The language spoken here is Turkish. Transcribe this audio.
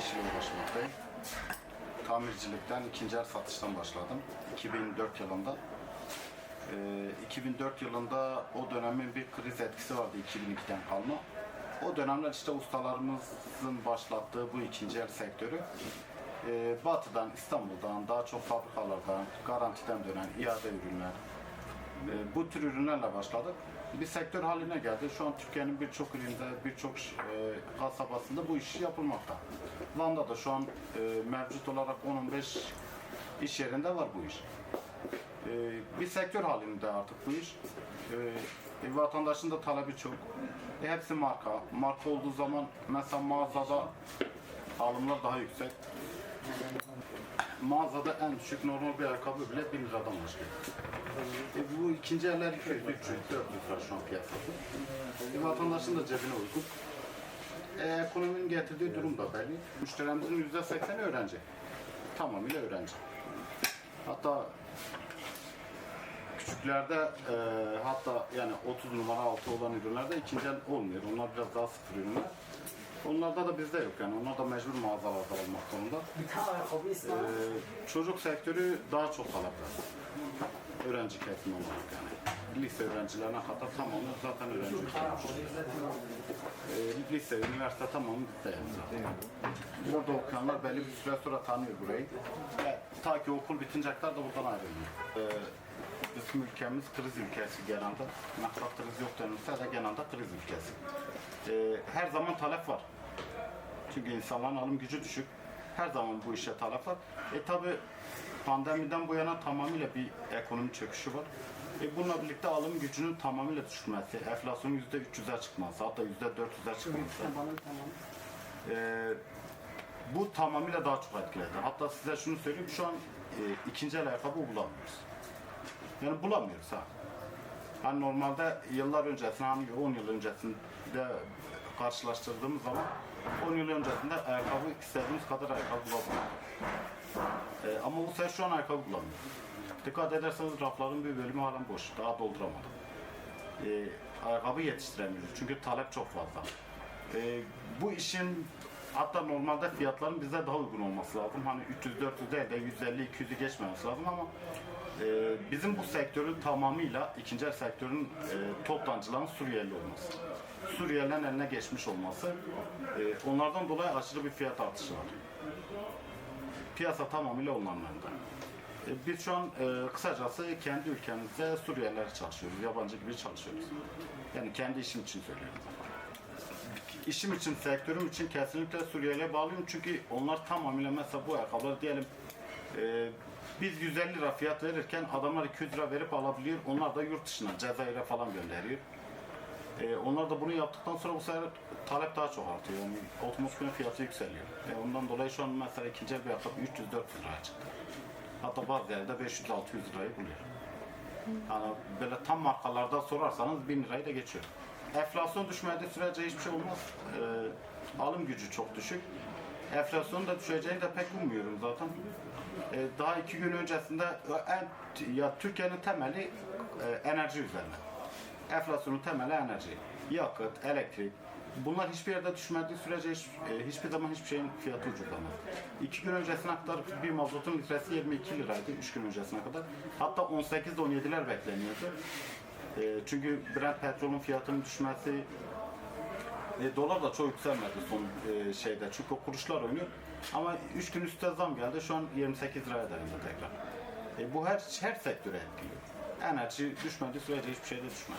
işle uğraşmaktayım. Tamircilikten, ikinci el satıştan başladım. 2004 yılında. Ee, 2004 yılında o dönemin bir kriz etkisi vardı 2002'den kalma. O dönemler işte ustalarımızın başlattığı bu ikinci el sektörü e, Batı'dan, İstanbul'dan, daha çok fabrikalardan, garantiden dönen iade ürünler, e, bu tür ürünlerle başladık. Bir sektör haline geldi. Şu an Türkiye'nin birçok ilinde, birçok e, kasabasında bu iş yapılmakta. Van'da da şu an e, mevcut olarak 10-15 iş yerinde var bu iş. E, bir sektör halinde artık bu iş. E, e, vatandaşın da talebi çok. E, hepsi marka. Marka olduğu zaman mesela mağazada alımlar daha yüksek. Mağazada en düşük normal bir ayakkabı bile 1000 liradan başlıyor. E, bu ikinci eller 200, 300, 400 lira şu an piyasası. E, vatandaşın da cebine uygun. E, ekonominin getirdiği durum da belli. Müşterimizin %80'i öğrenci. Tamamıyla öğrenci. Hatta küçüklerde e, hatta yani 30 numara altı olan ürünlerde ikinci el olmuyor. Onlar biraz daha sıfır ürünler. Onlarda da bizde yok yani. Onlar da mecbur mağazalarda olmak zorunda. Ee, çocuk sektörü daha çok talep var. Öğrenci kesimi olarak yani. Lise öğrencilerine kadar tamamı zaten öğrenci. Ee, lise, üniversite tamamı bizde yani zaten. Burada okuyanlar belli bir süre sonra tanıyor burayı. E, ta ki okul bitinceye kadar da buradan ayrılıyor. Ee, bizim ülkemiz kriz ülkesi genelde. Ne kadar kriz yok denilse de genelde kriz ülkesi. Ee, her zaman talep var. Çünkü insanların alım gücü düşük. Her zaman bu işe talep var. E tabi pandemiden bu yana tamamıyla bir ekonomi çöküşü var. E bununla birlikte alım gücünün tamamıyla düşmesi, enflasyonun yüzde 300'e çıkması, hatta yüzde 400'e çıkması. Bana tamam. E, bu tamamıyla daha çok etkiledi. Hatta size şunu söyleyeyim, şu an e, ikinci el ayakkabı bulamıyoruz. Yani bulamıyoruz ha. Hani normalde yıllar öncesinde, hani 10 yıl öncesinde karşılaştırdığımız zaman 10 yıl öncesinde ayakkabı istediğimiz kadar ayakkabı bulamıyorduk. Ee, ama bu sefer şu an ayakkabı bulamıyoruz. Dikkat ederseniz rafların bir bölümü halen boş. Daha dolduramadık. Ee, ayakkabı yetiştiremiyoruz. Çünkü talep çok fazla. Ee, bu işin hatta normalde fiyatların bize daha uygun olması lazım. Hani 300-400 değil de 150-200'ü geçmemesi lazım ama e, bizim bu sektörün tamamıyla ikinci el sektörün e, toptancıların Suriyeli olması. Suriyelilerin eline geçmiş olması. e, onlardan dolayı aşırı bir fiyat artışı var. Piyasa tamamıyla onların elinde. E, Biz şu an e, kısacası kendi ülkemizde Suriyeliler çalışıyoruz. Yabancı gibi çalışıyoruz. Yani kendi işim için söylüyorum. İşim için, sektörüm için kesinlikle Suriyeli'ye bağlıyım. Çünkü onlar tamamıyla mesela bu ayakkabıları diyelim e, biz 150 lira fiyat verirken adamlar 200 lira verip alabiliyor. Onlar da yurt dışına, Cezayir'e falan gönderiyor. E, onlar da bunu yaptıktan sonra bu sefer talep daha çok artıyor. Yani otomobilin fiyatı yükseliyor. E, ondan dolayı şu an mesela ikinci el bir ayakkabı 300-400 liraya çıktı. Hatta bazı yerde 500-600 lirayı buluyor. Yani böyle tam markalarda sorarsanız 1000 lirayı da geçiyor. Enflasyon düşmediği sürece hiçbir şey olmaz. Ee, alım gücü çok düşük. Enflasyonun da düşeceğini de pek ummuyorum zaten. Ee, daha iki gün öncesinde en, ya Türkiye'nin temeli e, enerji üzerine. Enflasyonun temeli enerji. Yakıt, elektrik. Bunlar hiçbir yerde düşmediği sürece hiç, e, hiçbir zaman hiçbir şeyin fiyatı ucuzlamaz. İki gün öncesine kadar bir mazotun litresi 22 liraydı, üç gün öncesine kadar. Hatta 18-17'ler bekleniyordu. E, çünkü Brent petrolün fiyatının düşmesi, e, dolar da çok yükselmedi son e, şeyde çünkü o kuruşlar oynuyor. Ama 3 gün üstte zam geldi şu an 28 liraya dayandı tekrar. E, bu her her sektöre etkiliyor. Enerji düşmediği sürece hiçbir şey de düşmez.